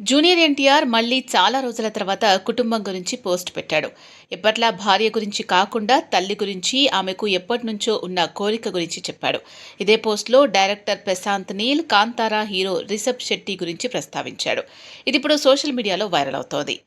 Junior NTR మళ్ళీ చాలా రోజుల తర్వాత కుటుంబం గురించి పోస్ట్ పెట్టాడు. ఎప్పట్లా భార్య గురించి కాకుండా తల్లి గురించి ఆమెకు ఎప్పటి నుంచో ఉన్న కోరిక గురించి చెప్పాడు. ఇదే పోస్ట్లో డైరెక్టర్ ప్రశాంత్ నీల్ కాంతారా హీరో రిషబ్ శెట్టి గురించి ప్రస్తావించాడు. ఇది ఇప్పుడు సోషల్ మీడియాలో వైరల్ అవుతోంది.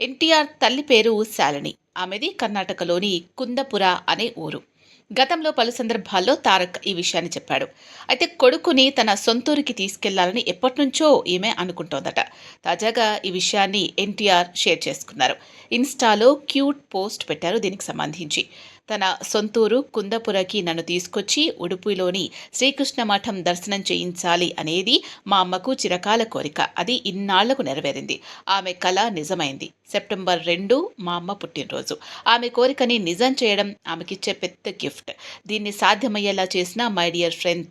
ఎన్టీఆర్ తల్లి పేరు శాలిని. ఆమెది కర్ణాటకలోని కుందపుర అనే ఊరు. గతంలో పలు సందర్భాల్లో తారక్ ఈ విషయాన్ని చెప్పాడు. అయితే కొడుకుని తన సొంతూరికి తీసుకెళ్ళాలని ఎప్పటినుంచో ఈమె అనుకుంటోందట. తాజాగా ఈ విషయాన్ని ఎన్టీఆర్ షేర్ చేసుకున్నారు. ఇన్స్టాలో క్యూట్ పోస్ట్ పెట్టారు దీనికి సంబంధించి. తన సొంతూరు కుందపురకి నన్ను తీసుకొచ్చి ఉడుపులోని శ్రీకృష్ణ మఠం దర్శనం చేయించాలి అనేది మా అమ్మకు చిరకాల కోరిక. అది ఇన్నాళ్ళకు నెరవేరింది. ఆమె కళ నిజమైంది. సెప్టెంబర్ రెండు మా అమ్మ పుట్టినరోజు. ఆమె కోరికని నిజం చేయడం ఆమెకిచ్చే పెద్ద గిఫ్ట్. దీన్ని సాధ్యమయ్యేలా చేసిన my dear friend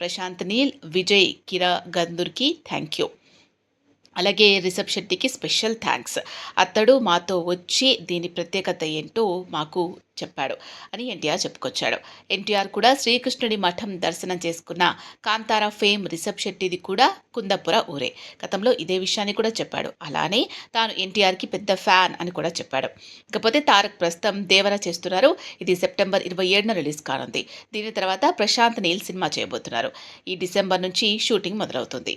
Prashanth Neel Vijay కిరా గందూర్కి థ్యాంక్ యూ అలాగే రిషబ్ శెట్టికి స్పెషల్ థ్యాంక్స్. అతడు మాతో వచ్చి దీని ప్రత్యేకత ఏంటో మాకు చెప్పాడు అని ఎన్టీఆర్ చెప్పుకొచ్చాడు. ఎన్టీఆర్ కూడా శ్రీకృష్ణుడి మఠం దర్శనం చేసుకున్న కాంతార ఫేమ్ రిషబ్ శెట్టిది కూడా కుందపుర ఊరే. గతంలో ఇదే విషయాన్ని కూడా చెప్పాడు. అలానే తాను ఎన్టీఆర్కి పెద్ద ఫ్యాన్ అని కూడా చెప్పాడు. ఇకపోతే తారక్ ప్రస్తుతం దేవర చేస్తున్నారు. ఇది సెప్టెంబర్ ఇరవై ఏడున రిలీజ్ కానుంది. దీని తర్వాత ప్రశాంత్ నీల్ సినిమా చేయబోతున్నారు. ఈ డిసెంబర్ నుంచి షూటింగ్ మొదలవుతుంది.